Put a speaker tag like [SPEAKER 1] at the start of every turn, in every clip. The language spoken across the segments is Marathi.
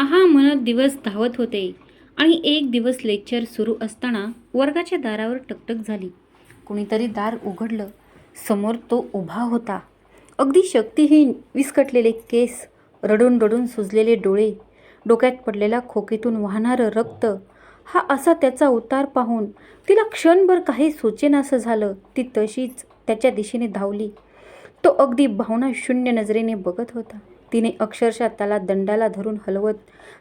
[SPEAKER 1] हा हा म्हणत दिवस धावत होते आणि एक दिवस लेक्चर सुरू असताना वर्गाच्या दारावर टकटक झाली. कुणीतरी दार उघडलं. समोर तो उभा होता. अगदी शक्तिहीन विस्कटलेले केस रडून रडून सुजलेले डोळे डोक्यात पडलेला खोकीतून वाहणारं रक्त हा असा त्याचा उतार पाहून तिला क्षणभर काही सुचेनासं झालं. ती तशीच त्याच्या दिशेने धावली. तो अगदी भावना शून्य नजरेने बघत होता. तिने अक्षरशः त्याला दंडाला धरून हलवत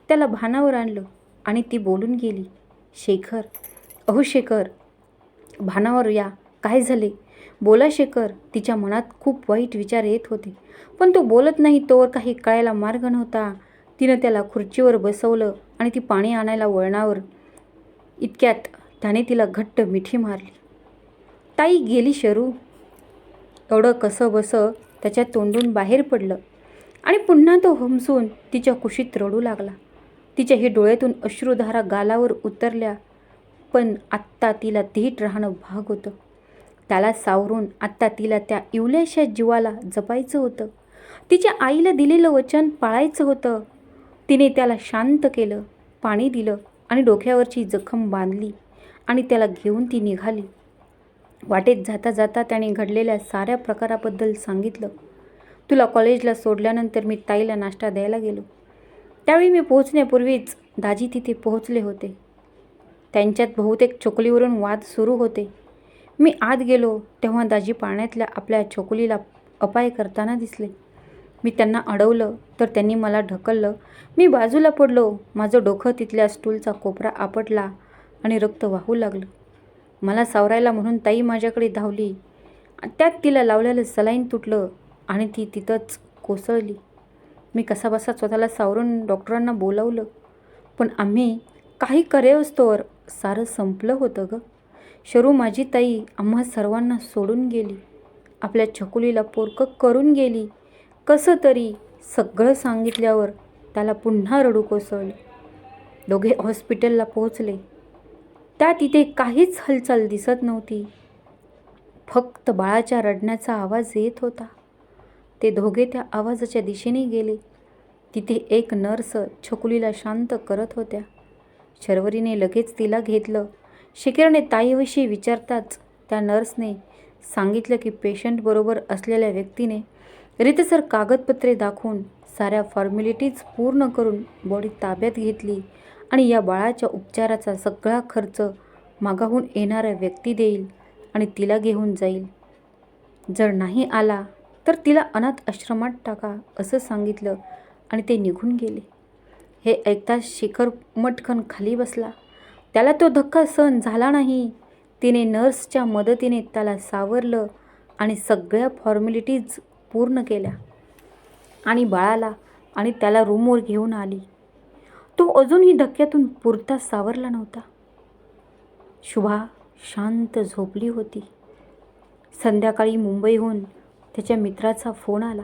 [SPEAKER 1] त्याला भानावर आणलं आणि ती बोलून गेली शेखर अहो शेखर भानावर या काय झाले? बोला शेखर. तिच्या मनात खूप वाईट विचार येत होते पण तो बोलत नाही तोवर काही कळायला मार्ग नव्हता. तिनं त्याला खुर्चीवर बसवलं आणि ती पाणी आणायला वळणावर इतक्यात त्याने तिला घट्ट मिठी मारली. ताई गेली शरू. एवढं कसं बसं त्याच्या तोंडून बाहेर पडलं. आणि पुन्हा तो हमसून तिच्या कुशीत रडू लागला. तिच्या हे डोळ्यातून अश्रुधारा गालावर उतरल्या पण आत्ता तिला धीट राहणं भाग होतं. त्याला सावरून आत्ता तिला त्या इवल्याशा जीवाला जपायचं होतं. तिच्या आईला दिलेलं वचन पाळायचं होतं. तिने त्याला शांत केलं पाणी दिलं आणि डोक्यावरची जखम बांधली आणि त्याला घेऊन ती निघाली. वाटेत जाता जाता त्याने घडलेल्या साऱ्या प्रकाराबद्दल सांगितलं. तुला कॉलेजला सोडल्यानंतर मी ताईला नाश्ता द्यायला गेलो. त्यावेळी मी पोहोचण्यापूर्वीच दाजी तिथे पोहोचले होते. त्यांच्यात बहुतेक चोकलीवरून वाद सुरू होते. मी आत गेलो तेव्हा दाजी पाण्यातल्या आपल्या चोकलीला अपाय करताना दिसले. मी त्यांना अडवलं तर त्यांनी मला ढकललं. मी बाजूला पडलो. माझं डोकं तिथल्या स्टूलचा कोपरा आपटला आणि रक्त वाहू लागलं. मला सावरायला म्हणून ताई माझ्याकडे धावली. त्यात तिला लावलेलं सलाईन तुटलं. आणि ती तिथंच कोसळली. मी कसाबसा स्वतःला सावरून डॉक्टरांना बोलावलं. पण आम्ही काही करेवस्तोवर सारं संपलं होतं ग. शरू माझी ताई आम्हा सर्वांना सोडून गेली. आपल्या छकुलीला पोरकं करून गेली. कसं तरी सगळं सांगितल्यावर त्याला पुन्हा रडू कोसळलं. दोघे हॉस्पिटलला पोहोचले. त्या तिथे काहीच हालचाल दिसत नव्हती. फक्त बाळाच्या रडण्याचा आवाज येत होता. ते दोघे त्या आवाजाच्या दिशेने गेले. तिथे एक नर्स छकुलीला शांत करत होत्या. शर्वरीने लगेच तिला घेतलं. शिकिरने ताईविषयी विचारताच त्या नर्सने सांगितलं की पेशंटबरोबर असलेल्या व्यक्तीने रितसर कागदपत्रे दाखवून साऱ्या फॉर्मॅलिटीज पूर्ण करून बॉडी ताब्यात घेतली आणि या बाळाच्या उपचाराचा सगळा खर्च मागाहून येणाऱ्या व्यक्ती देईल आणि तिला घेऊन जाईल. जर नाही आला तर तिला अनाथ आश्रमात टाका असं सांगितलं आणि ते निघून गेले. हे ऐकताच शिखर मटकन खाली बसला. त्याला तो धक्का सहन झाला नाही. तिने नर्सच्या मदतीने त्याला सावरलं आणि सगळ्या फॉर्मॅलिटीज पूर्ण केल्या. आणि बाळाला आणि त्याला रूमवर घेऊन आली. तो अजूनही धक्क्यातून पुरता सावरला नव्हता. शुभा शांत झोपली होती. संध्याकाळी मुंबईहून त्याच्या मित्राचा फोन आला.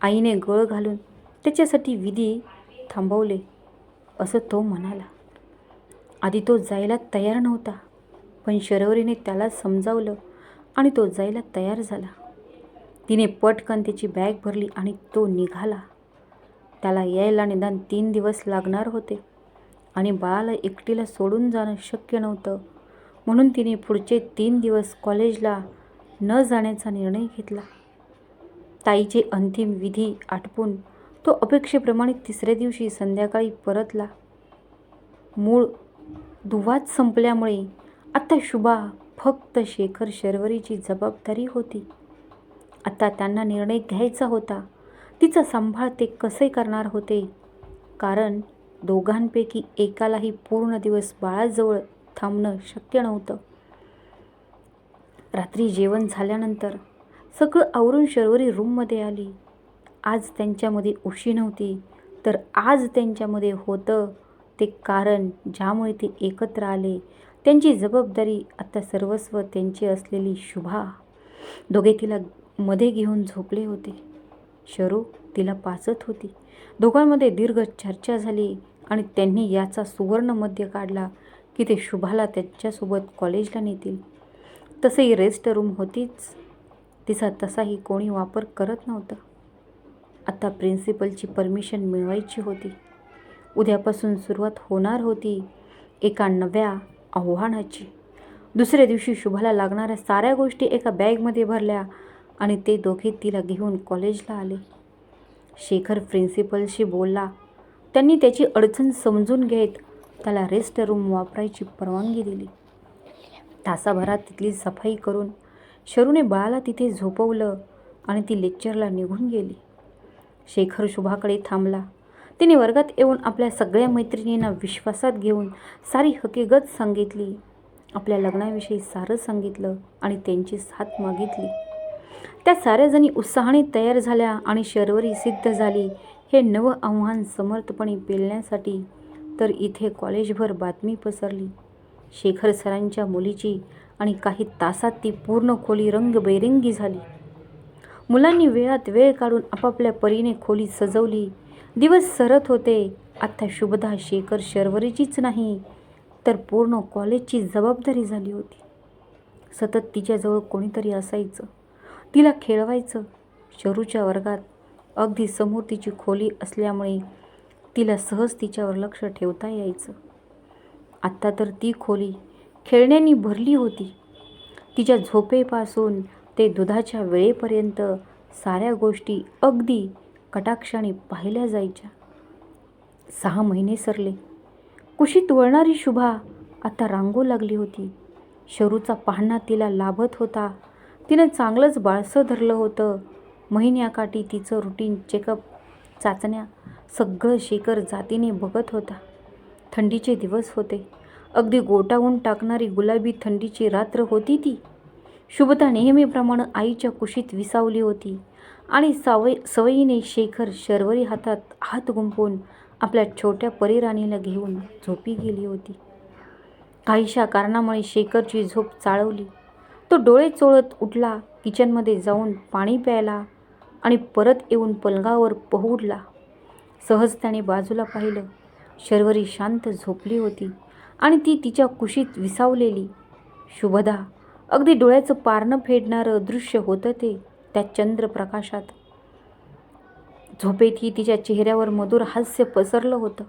[SPEAKER 1] आईने गळ घालून त्याच्यासाठी विधी थांबवले असं तो म्हणाला. आधी तो जायला तयार नव्हता पण शरवरीने त्याला समजावलं आणि तो जायला तयार झाला. तिने पटकन त्याची बॅग भरली आणि तो निघाला. त्याला यायला निदान तीन दिवस लागणार होते आणि बाळाला एकटीला सोडून जाणं शक्य नव्हतं. म्हणून तिने पुढचे तीन दिवस कॉलेजला न जाण्याचा निर्णय घेतला. ताईचे अंतिम विधी आटपून तो अपेक्षेप्रमाणे तिसऱ्या दिवशी संध्याकाळी परतला. मूळ दुवात संपल्यामुळे आता शुभा फक्त शेखर शर्वरीची जबाबदारी होती. आता त्यांना निर्णय घ्यायचा होता. तिचा सांभाळ ते कसे करणार होते? कारण दोघांपैकी एकालाही पूर्ण दिवस बाळाजवळ थांबणं शक्य नव्हतं. रात्री जेवण झाल्यानंतर सगळं आवरून शर्वरी रूममध्ये आली. आज त्यांच्यामध्ये उशी नव्हती तर आज त्यांच्यामध्ये होतं ते कारण ज्यामुळे ते एकत्र आले. त्यांची जबाबदारी आता सर्वस्व त्यांची असलेली शुभा. दोघे तिला मध्ये घेऊन झोपले होते. शरू तिला पाचत होती. दोघांमध्ये दीर्घ चर्चा झाली आणि त्यांनी याचा सुवर्ण मध्य काढला की ते शुभाला त्यांच्यासोबत कॉलेजला नेतील. तसेही रेस्ट रूम होतीच. तिचा तसाही कोणी वापर करत नव्हतं. आता प्रिन्सिपलची परमिशन मिळवायची होती. उद्यापासून सुरुवात होणार होती एका नव्या आव्हानाची. दुसऱ्या दिवशी शुभाला लागणाऱ्या साऱ्या गोष्टी एका बॅगमध्ये भरल्या आणि ते दोघे तिला घेऊन कॉलेजला आले. शेखर प्रिन्सिपलशी बोलला त्यांनी त्याची अडचण समजून घेत त्याला रेस्ट रूम वापरायची परवानगी दिली. तासाभरात तिथली सफाई करून शरूने बाळाला तिथे झोपवलं आणि ती लेक्चरला निघून गेली. शेखर शुभाकडे थांबला. तिने वर्गात येऊन आपल्या सगळ्या मैत्रिणींना विश्वासात घेऊन सारी हकीकत सांगितली. आपल्या लग्नाविषयी सारं सांगितलं आणि त्यांची साथ मागितली. त्या साऱ्याजणी उत्साहाने तयार झाल्या आणि शर्वरी सिद्ध झाली. हे नवं आव्हान समर्थपणे पेलण्यासाठी तर इथे कॉलेजभर बातमी पसरली. शेखर सरांच्या मुलीची आणि काही तासात ती पूर्ण खोली रंगबेरंगी झाली. मुलांनी वेळात वेळ काढून आपापल्या परीने खोली सजवली. दिवस सरत होते. आता शुभदा शेखर शर्वरीचीच नाही तर पूर्ण कॉलेजची जबाबदारी झाली होती. सतत तिच्याजवळ कोणीतरी असायचं. तिला खेळवायचं. शरूच्या वर्गात अगदी समोर तिची खोली असल्यामुळे तिला सहज तिच्यावर लक्ष ठेवता यायचं. आत्ता तर ती खोली खेळण्यांनी भरली होती. तिच्या झोपेपासून ते दुधाच्या वेळेपर्यंत साऱ्या गोष्टी अगदी कटाक्षाने पाहिल्या जायच्या. सहा महिने सरले. कुशीत वळणारी शुभा आता रांगू लागली होती. शरूचा पाहणा तिला लाभत होता. तिनं चांगलंच बाळसं धरलं होतं. महिन्याकाठी तिचं रुटीन चेकअप चाचण्या सगळं शेखर जातीने बघत होता. थंडीचे दिवस होते. अगदी गोटावून टाकणारी गुलाबी थंडीची रात्र होती ती. शुभता नेहमीप्रमाणे आईच्या कुशीत विसावली होती आणि सावय सवयीने शेखर शर्वरी हातात हात गुंपून आपल्या छोट्या परिराणीला घेऊन झोपी गेली होती. काहीशा कारणामुळे शेखरची झोप चाळवली. तो डोळे चोळत उठला किचनमध्ये जाऊन पाणी प्यायला आणि परत येऊन पलंगावर पहुडला. सहज त्याने बाजूला पाहिलं. शर्वरी शांत झोपली होती आणि ती तिच्या कुशीत विसावलेली. शुभदा अगदी डोळ्याचं पारणं फेडणारं दृश्य होतं ते त्या चंद्रप्रकाशात. झोपेतही तिच्या चेहऱ्यावर मधुर हास्य पसरलं होतं.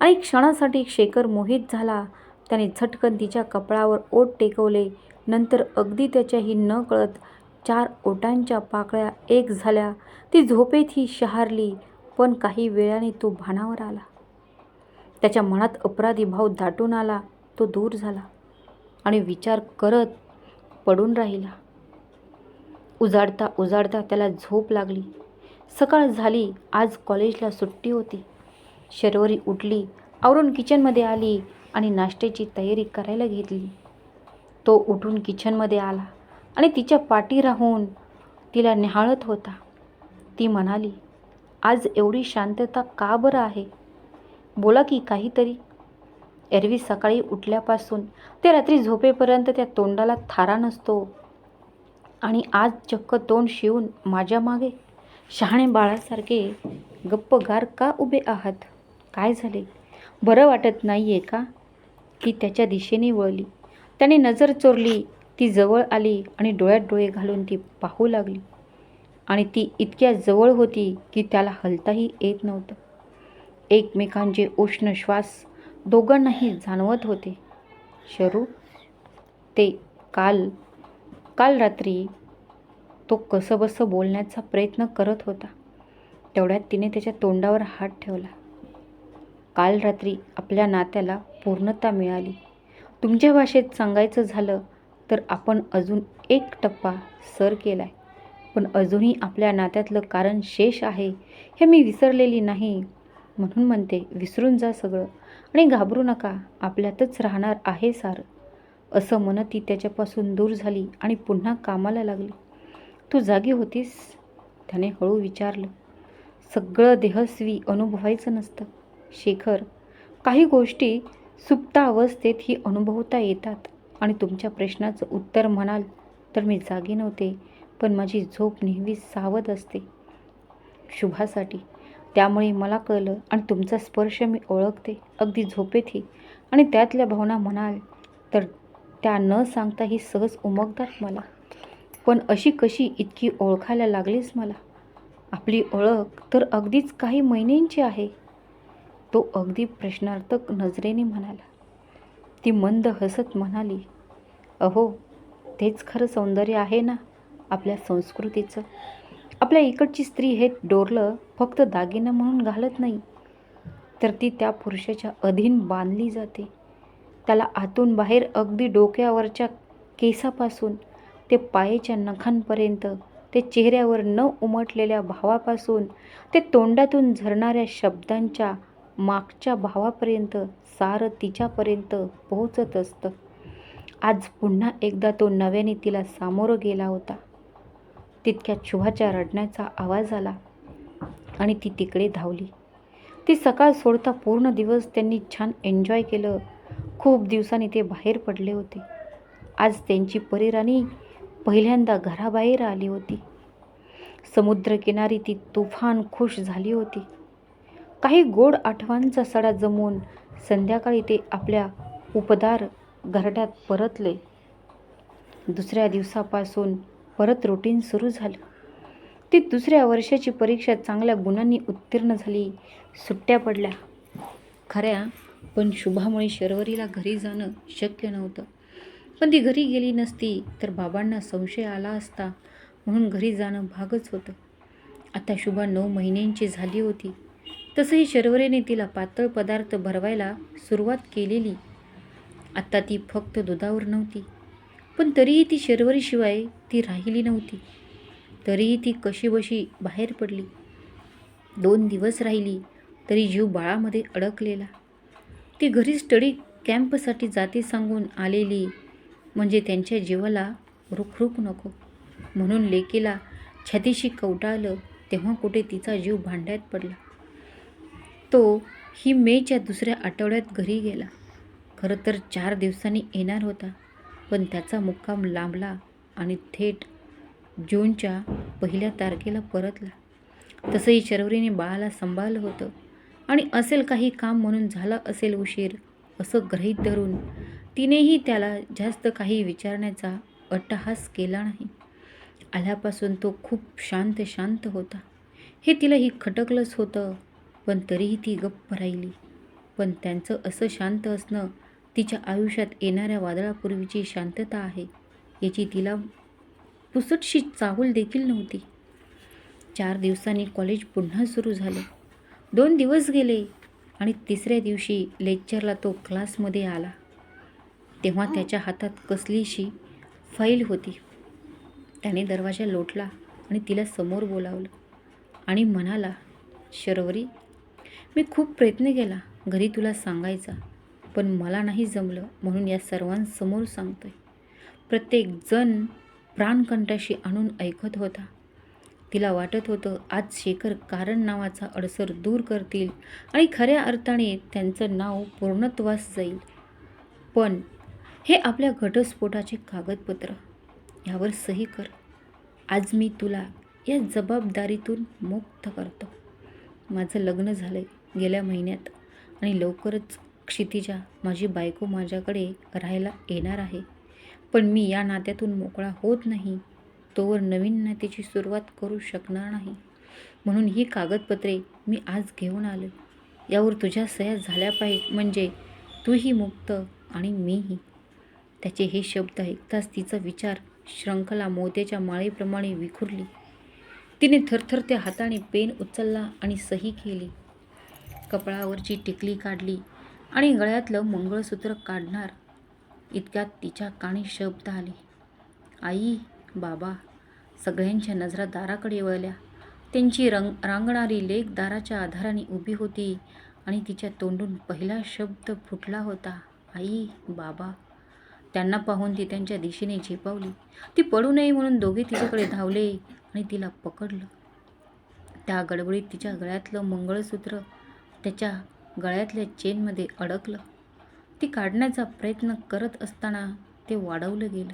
[SPEAKER 1] आणि क्षणासाठी शेखर मोहित झाला. त्याने झटकन तिच्या कपळावर ओट टेकवले. नंतर अगदी त्याच्याही न कळत चार ओटांच्या पाकळ्या एक झाल्या. ती झोपेतही शहारली पण काही वेळाने तो भानावर आला. त्याच्या मनात अपराधी भाव दाटून आला तो दूर झाला आणि विचार करत पडून राहिला. उजाडता उजाडता त्याला झोप लागली. सकाळ झाली आज कॉलेजला सुट्टी होती. शर्वरी उठली आवरून किचनमध्ये आली आणि नाश्त्याची तयारी करायला घेतली. तो उठून किचनमध्ये आला आणि तिच्या पाठी राहून तिला निहाळत होता. ती म्हणाली आज एवढी शांतता का बरं आहे? बोला की काहीतरी. एरवी सकाळी उठल्यापासून ते रात्री झोपेपर्यंत त्या तोंडाला थारा नसतो. आणि आज चक्क तोंड शिवून माझ्या मागे शहाणे बाळासारखे गप्पगार का उभे आहात? काय झाले? बरं वाटत नाही आहे का? ती त्याच्या दिशेने वळली. त्याने नजर चोरली ती जवळ आली आणि डोळ्यात डोळे घालून ती पाहू लागली. आणि ती इतक्या जवळ होती की त्याला हलताही येत नव्हतं. एकमेकांचे उष्ण श्वास दोघांनाही जाणवत होते. शरू ते काल काल रात्री तो कसंबसं बोलण्याचा प्रयत्न करत होता. तेवढ्यात तिने त्याच्या तोंडावर हात ठेवला. काल रात्री आपल्या नात्याला पूर्णता मिळाली. तुमच्या भाषेत सांगायचं झालं तर आपण अजून एक टप्पा सर केला आहे पण अजूनही आपल्या नात्यातलं कारण शेष आहे हे मी विसरलेली नाही. म्हणून म्हणते विसरून जा सगळं आणि घाबरू नका आपल्यातच राहणार आहे सारं. असं म्हणत ती त्याच्यापासून दूर झाली आणि पुन्हा कामाला लागली. तू जागी होतीस? त्याने हळू विचारलं. सगळं देहस्वी अनुभवायचं नसतं. शेखर काही गोष्टी सुप्ता अवस्थेत ही अनुभवता येतात आणि तुमच्या प्रश्नाचं उत्तर म्हणाल तर मी जागी नव्हते पण माझी झोप नेहमी सावध असते. शुभासाठी. त्यामुळे मला कळलं आणि तुमचा स्पर्श मी ओळखते अगदी झोपेतही. आणि त्यातल्या भावना म्हणाल तर त्या न सांगताही सहज उमगतात मला. पण अशी कशी इतकी ओळखायला लागलीच मला? आपली ओळख तर अगदीच काही महिन्यांची आहे. तो अगदी प्रश्नार्थक नजरेने म्हणाला. ती मंद हसत म्हणाली अहो तेच खरं सौंदर्य आहे ना आपल्या संस्कृतीचं. आपल्या इकडची स्त्री हे डोरलं फक्त दागिना म्हणून घालत नाही. तर ती त्या पुरुषाच्या अधीन बांधली जाते. त्याला आतून बाहेर अगदी डोक्यावरच्या केसापासून ते पायेच्या नखांपर्यंत ते चेहऱ्यावर न उमटलेल्या भावापासून ते तोंडातून झरणाऱ्या शब्दांच्या मागच्या भावापर्यंत सारं तिच्यापर्यंत पोहोचत असतं. आज पुन्हा एकदा तो नव्याने तिला सामोरं गेला होता. तितक्यात शुभाच्या रडण्याचा आवाज आला आणि ती तिकडे धावली. ती सकाळ सोडता पूर्ण दिवस त्यांनी छान एन्जॉय केलं. खूप दिवसांनी ते बाहेर पडले होते. आज त्यांची परिराणी पहिल्यांदा घराबाहेर आली होती. समुद्रकिनारी ती तुफान खुश झाली होती. काही गोड आठवांचा सडा जमून संध्याकाळी ते आपल्या उपदार घरट्यात परतले. दुसऱ्या दिवसापासून परत रुटीन सुरू झालं. ती दुसऱ्या वर्षाची परीक्षा चांगल्या गुणांनी उत्तीर्ण झाली. सुट्ट्या पडल्या. खऱ्या पण शुभामुळे शर्वरीला घरी जाणं शक्य नव्हतं. पण ती घरी गेली नसती तर बाबांना संशय आला असता म्हणून घरी जाणं भागच होतं. आता शुभा नऊ महिन्यांची झाली होती. तसंही शर्वरीने तिला पातळ पदार्थ भरवायला सुरुवात केलेली. आत्ता ती फक्त दुधावर नव्हती. पण तरीही ती शर्वरीशिवाय ती राहिली नव्हती. तरीही ती कशीबशी बाहेर पडली. दोन दिवस राहिली तरी जीव बाळामध्ये अडकलेला. ती घरी स्टडी कॅम्पसाठी जाते सांगून आलेली म्हणजे त्यांच्या जीवाला रुखरुख नको. म्हणून लेकीला छातीशी कवटाळलं तेव्हा कुठे तिचा जीव भांड्यात पडला. तो ही मेच्या दुसऱ्या आठवड्यात घरी गेला. खरं तर चार दिवसांनी येणार होता. पण त्याचा मुक्काम लांबला आणि थेट जूनच्या पहिल्या तारखेला परतला. तसंही शर्वरीने बाळाला सांभाळलं होतं. आणि असेल काही काम म्हणून झाला असेल उशीर असं गृहीत धरून तिनेही त्याला जास्त काही विचारण्याचा अट्टहास केला नाही. आल्यापासून तो खूप शांत शांत होता. हे तिलाही खटकलंच होतं पण तरीही ती गप्प राहिली. पण त्यांचं असं शांत असणं तिच्या आयुष्यात येणाऱ्या वादळापूर्वीची शांतता आहे याची तिला पुसटशी चाहूल देखील नव्हती. चार दिवसांनी कॉलेज पुन्हा सुरू झाले. दोन दिवस गेले आणि तिसऱ्या दिवशी लेक्चरला तो क्लासमध्ये आला. तेव्हा त्याच्या हातात कसलीशी फाईल होती. त्याने दरवाजा लोटला आणि तिला समोर बोलावलं आणि म्हणाला शर्वरी मी खूप प्रयत्न केला. घरी तुला सांगायचा. पण मला नाही जमलं म्हणून या सर्वांसमोर सांगतोय. प्रत्येकजण प्राणकंठाशी आणून ऐकत होता. तिला वाटत होतं आज शेखर कारण नावाचा अडसर दूर करतील आणि खऱ्या अर्थाने त्यांचं नाव पूर्णत्वास जाईल. पण हे आपल्या घटस्फोटाचे कागदपत्र. यावर सही कर. आज मी तुला या जबाबदारीतून मुक्त करतो. माझं लग्न झालं आहे गेल्या महिन्यात आणि लवकरच क्षितिजा माझी बायको माझ्याकडे राहायला येणार आहे. पण मी या नात्यातून मोकळा होत नाही. तोवर नवीन नात्याची सुरुवात करू शकणार नाही. म्हणून ही कागदपत्रे मी आज घेऊन आलो. यावर तुझ्या सह्या झाल्या पाहिजे म्हणजे तूही मुक्त आणि मीही. त्याचे हे शब्द ऐकताच तिचा विचार श्रंखला मोत्याच्या माळेप्रमाणे विखुरली. तिने थरथरत्या हाताने पेन उचलला आणि सही केली. कपाळावरची टिकली काढली. आणि गळ्यातलं मंगळसूत्र काढणार. इतक्यात तिच्या काणी शब्द आले. आई बाबा सगळ्यांच्या नजरा दाराकडे वळल्या. त्यांची रंग रांगणारी लेख दाराच्या आधाराने उभी होती आणि तिच्या तोंडून पहिला शब्द फुटला होता आई बाबा. त्यांना पाहून ती त्यांच्या दिशेने झेपावली. ती पडू नये म्हणून दोघे तिच्याकडे धावले आणि तिला पकडलं. त्या गडबडीत तिच्या गळ्यातलं मंगळसूत्र त्याच्या गळ्यातल्या चेनमध्ये अडकलं. ती काढण्याचा प्रयत्न करत असताना ते वाढवलं गेलं.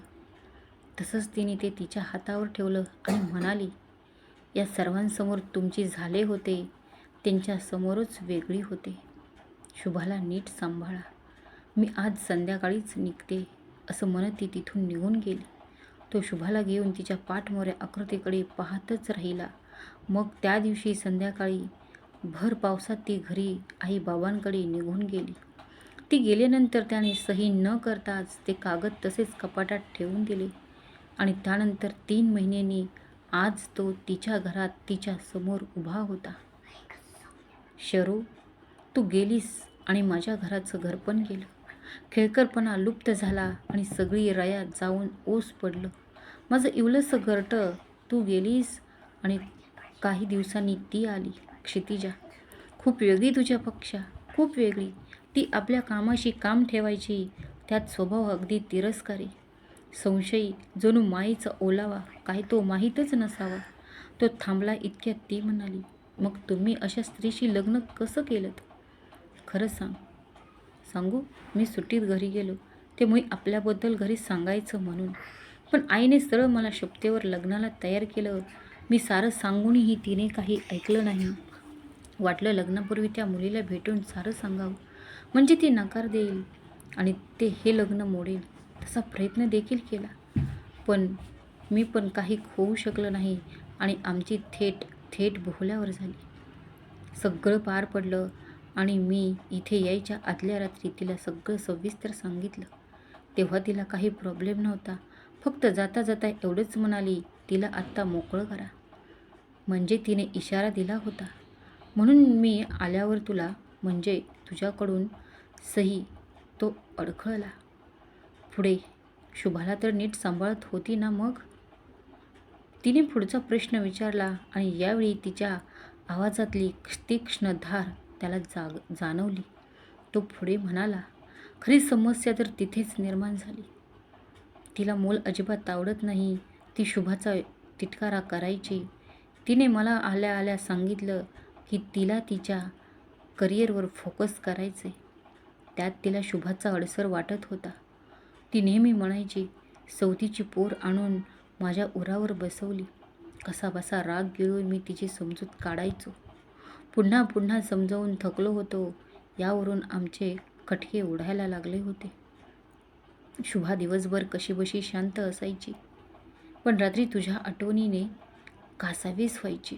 [SPEAKER 1] तसंच तिने ते तिच्या हातावर ठेवलं आणि म्हणाली या सर्वांसमोर तुमची झाले होते त्यांच्यासमोरच वेगळी होते. शुभाला नीट सांभाळा. मी आज संध्याकाळीच निघते असं म्हणत ती तिथून निघून गेली. तो शुभाला घेऊन तिच्या पाठमोऱ्या आकृतीकडे पाहतच राहिला. मग त्या दिवशी संध्याकाळी भर पावसात ती घरी आई बाबांकडे निघून गेली. ती गेल्यानंतर त्याने सही न करताच ते कागद तसेच कपाटात ठेवून दिले आणि त्यानंतर तीन महिन्यांनी आज तो तिच्या घरात तिच्या समोर उभा होता. शरू तू गेलीस आणि माझ्या घराचं घर पण गेलं. खेळकरपणा लुप्त झाला आणि सगळी रयात जाऊन ओस पडलं. माझं इवलंसं घरटं तू गेलीस आणि काही दिवसांनी ती आली. क्षितिजा खूप वेगळी तुझ्या पक्षा. खूप वेगळी. ती आपल्या कामाशी काम ठेवायची. त्यात स्वभाव अगदी तिरस्कारी. संशयी. जणू माईचा ओलावा. काय तो माहीतच नसावा. तो थांबला इतक्यात ती म्हणाली मग तुम्ही अशा स्त्रीशी लग्न कसं केलं खरं सांग. सांगू? मी सुट्टीत घरी गेलो. ते मी आपल्याबद्दल घरी सांगायचं म्हणून. पण आईने सरळ मला शपथेवर लग्नाला तयार केलं. मी सारं सांगूनही तिने काही ऐकलं नाही. वाटलं लग्नापूर्वी त्या मुलीला भेटून सारं सांगावं. म्हणजे ती नकार देईल आणि ते हे लग्न मोडेल तसा प्रयत्न देखील केला. पण मी पण काही होऊ शकलं नाही आणि आमची थेट थेट बोहल्यावर झाली. सगळं पार पडलं आणि मी इथे यायच्या आदल्या रात्री तिला सगळं सविस्तर सांगितलं. तेव्हा तिला काही प्रॉब्लेम नव्हता. फक्त जाता जाता एवढंच म्हणाली तिला आत्ता मोकळं करा. म्हणजे तिने इशारा दिला होता. म्हणून मी आल्यावर तुला म्हणजे तुझ्याकडून सही तो अडखळला. पुढे शुभाला तर नीट सांभाळत होती ना मग? तिने पुढचा प्रश्न विचारला आणि यावेळी तिच्या आवाजातली तीक्ष्ण धार त्याला जाग जाणवली. तो पुढे म्हणाला खरी समस्या तर तिथेच निर्माण झाली. तिला मूल अजिबात आवडत नाही ती शुभाचा तिटकारा करायची. तिने मला आल्या आल्या सांगितलं की तिला तिच्या करिअरवर फोकस करायचे त्यात तिला शुभाचा अडसर वाटत होता. ती नेहमी म्हणायची सवतीची पोर आणून माझ्या उरावर बसवली. कसाबसा राग गिळून मी तिची समजूत काढायचो. पुन्हा पुन्हा समजावून थकलो होतो. यावरून आमचे खटके ओढायला लागले होते. शुभा दिवसभर कशीबशी शांत असायची. पण रात्री तुझ्या आठवणीने कासावीस व्हायची.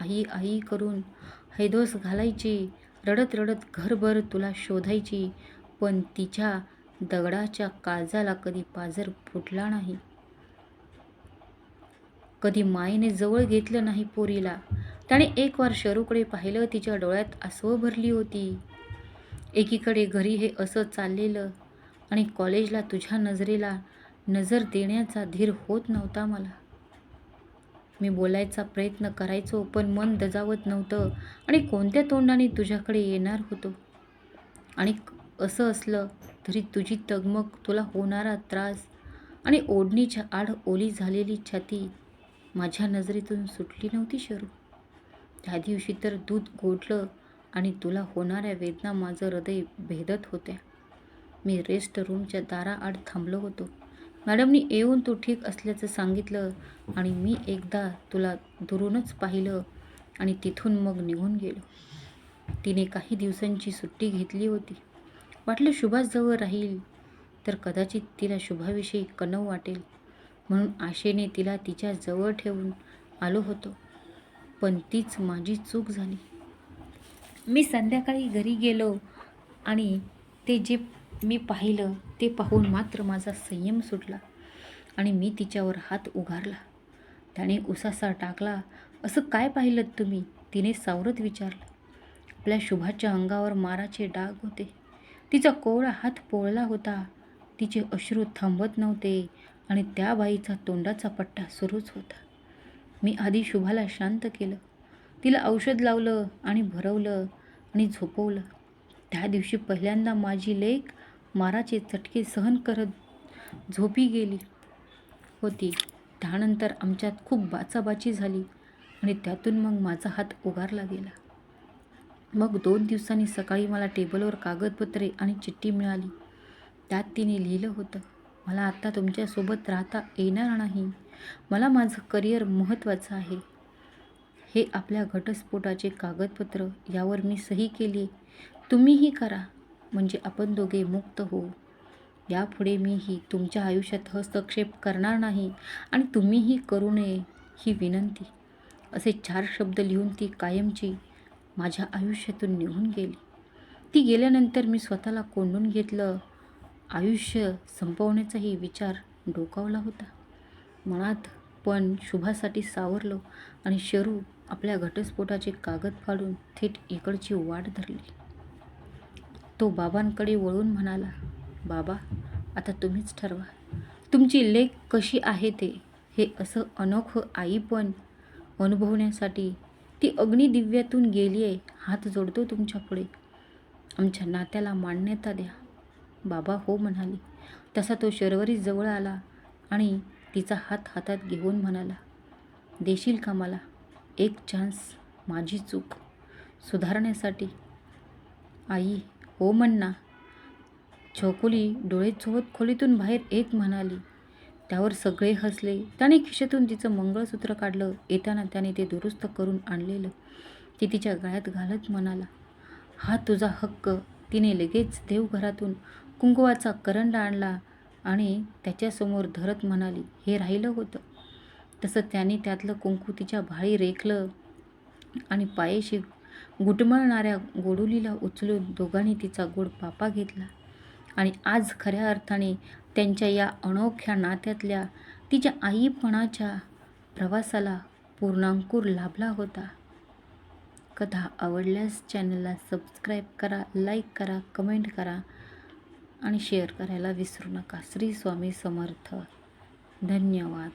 [SPEAKER 1] आई आई करून हैदोस घालायची. रडत रडत घरभर तुला शोधायची पण तिच्या दगडाच्या काळजाला कधी पाजर फुटला नाही. कधी मायेने जवळ घेतलं नाही पोरीला. त्याने एक वार शरूकडे पाहिलं तिच्या डोळ्यात आसवं भरली होती. एकीकडे घरी हे असं चाललेलं आणि कॉलेजला तुझ्या नजरेला नजर देण्याचा धीर होत नव्हता मला. मी बोलायचा प्रयत्न करायचो पण मन दजावत नव्हतं आणि कोणत्या तोंडाने तुझ्याकडे येणार होतो? आणि असं असलं तरी तुझी तगमग तुला होणारा त्रास आणि ओढणीच्या आड ओली झालेली छाती माझ्या नजरेतून सुटली नव्हती शरू. त्या दिवशी तर दूध गोडलं आणि तुला होणाऱ्या वेदना माझं हृदय भेदत होत्या. मी रेस्ट रूमच्या दाराआड थांबलो होतो. मॅडमनी येऊन तू ठीक असल्याचं सांगितलं आणि मी एकदा तुला दुरूनच पाहिलं आणि तिथून मग निघून गेलो. तिने काही दिवसांची सुट्टी घेतली होती. वाटलं शुभासजवळ राहील तर कदाचित तिला शुभाविषयी कणव वाटेल म्हणून आशेने तिला तिच्या जवळ ठेवून आलो होतो. पण तीच माझी चूक झाली. मी संध्याकाळी घरी गेलो आणि ते जे मी पाहिलं ते पाहून मात्र माझा संयम सुटला आणि मी तिच्यावर हात उघारला. त्याने उसासा टाकला असं काय पाहिलं तुम्ही? तिने सावरत विचारलं. आपल्या शुभाच्या अंगावर माराचे डाग होते. तिचा कोवळा हात पोळला होता. तिचे अश्रू थांबत नव्हते आणि त्या बाईचा तोंडाचा पट्टा सुरूच होता. मी आधी शुभाला शांत केलं. तिला औषध लावलं आणि भरवलं आणि झोपवलं. त्या दिवशी पहिल्यांदा माझी लेख माराचे चटके सहन करत झोपी गेली होती. त्यानंतर आमच्यात खूप बाचाबाची झाली आणि त्यातून मग माझा हात उगारला गेला. मग दोन दिवसांनी सकाळी मला टेबलवर कागदपत्रे आणि चिठ्ठी मिळाली. त्यात तिने लिहिलं होतं मला आत्ता तुमच्यासोबत राहता येणार नाही. मला माझं करिअर महत्त्वाचं आहे. हे आपल्या घटस्फोटाचे कागदपत्र यावर मी सही केली तुम्हीही करा. म्हणजे आपण दोघे मुक्त होऊ. यापुढे मीही तुमच्या आयुष्यात हस्तक्षेप करणार नाही आणि तुम्हीही करू नये ही विनंती. असे चार शब्द लिहून ती कायमची माझ्या आयुष्यातून निघून गेली. ती गेल्यानंतर मी स्वतःला कोंडून घेतलं. आयुष्य संपवण्याचाही विचार डोकावला होता. मनात पण शुभासाठी सावरलो आणि शरू आपल्या घटस्फोटाचे कागद फाडून थेट इकडची वाट धरली. तो बाबांकडे वळून म्हणाला बाबा आता तुम्हीच ठरवा. तुमची लेख कशी आहे ते? हे असं अनोखं आई पण अनुभवण्यासाठी ती अग्निदिव्यातून गेली आहे हात जोडतो तुमच्यापुढे आमच्या नात्याला मान्यता द्या. बाबा हो म्हणाले. तसा तो शर्वरी जवळ आला आणि तिचा हात हातात घेऊन म्हणाला देशील का मला? एक चान्स माझी चूक सुधारण्यासाठी. आई हो म्हण ना छोकुली डोळे चोवत खोलीतून बाहेर एक म्हणाली. त्यावर सगळे हसले. त्याने खिशातून तिचं मंगळसूत्र काढलं. येताना त्याने ते दुरुस्त करून आणलेलं. ती तिच्या गळ्यात घालत म्हणाला हा तुझा हक्क. तिने लगेच देवघरातून कुंकवाचा करंडा आणला आणि त्याच्यासमोर धरत म्हणाली हे राहिलं होतं. तसं त्याने त्यातलं कुंकू तिच्या भाळी रेखलं आणि पायेशी गुटमळणाऱ्या गोडुलीला उचलून दोघांनी तिचा गोड पापा घेतला. आणि आज खऱ्या अर्थाने त्यांच्या या अनोख्या नात्यातल्या तिच्या आईपणाच्या प्रवासाला पूर्णांकुर लाभला होता. कथा आवडल्यास चॅनलला सबस्क्राईब करा लाईक करा कमेंट करा आणि शेअर करायला विसरू नका. श्री स्वामी समर्थ. धन्यवाद.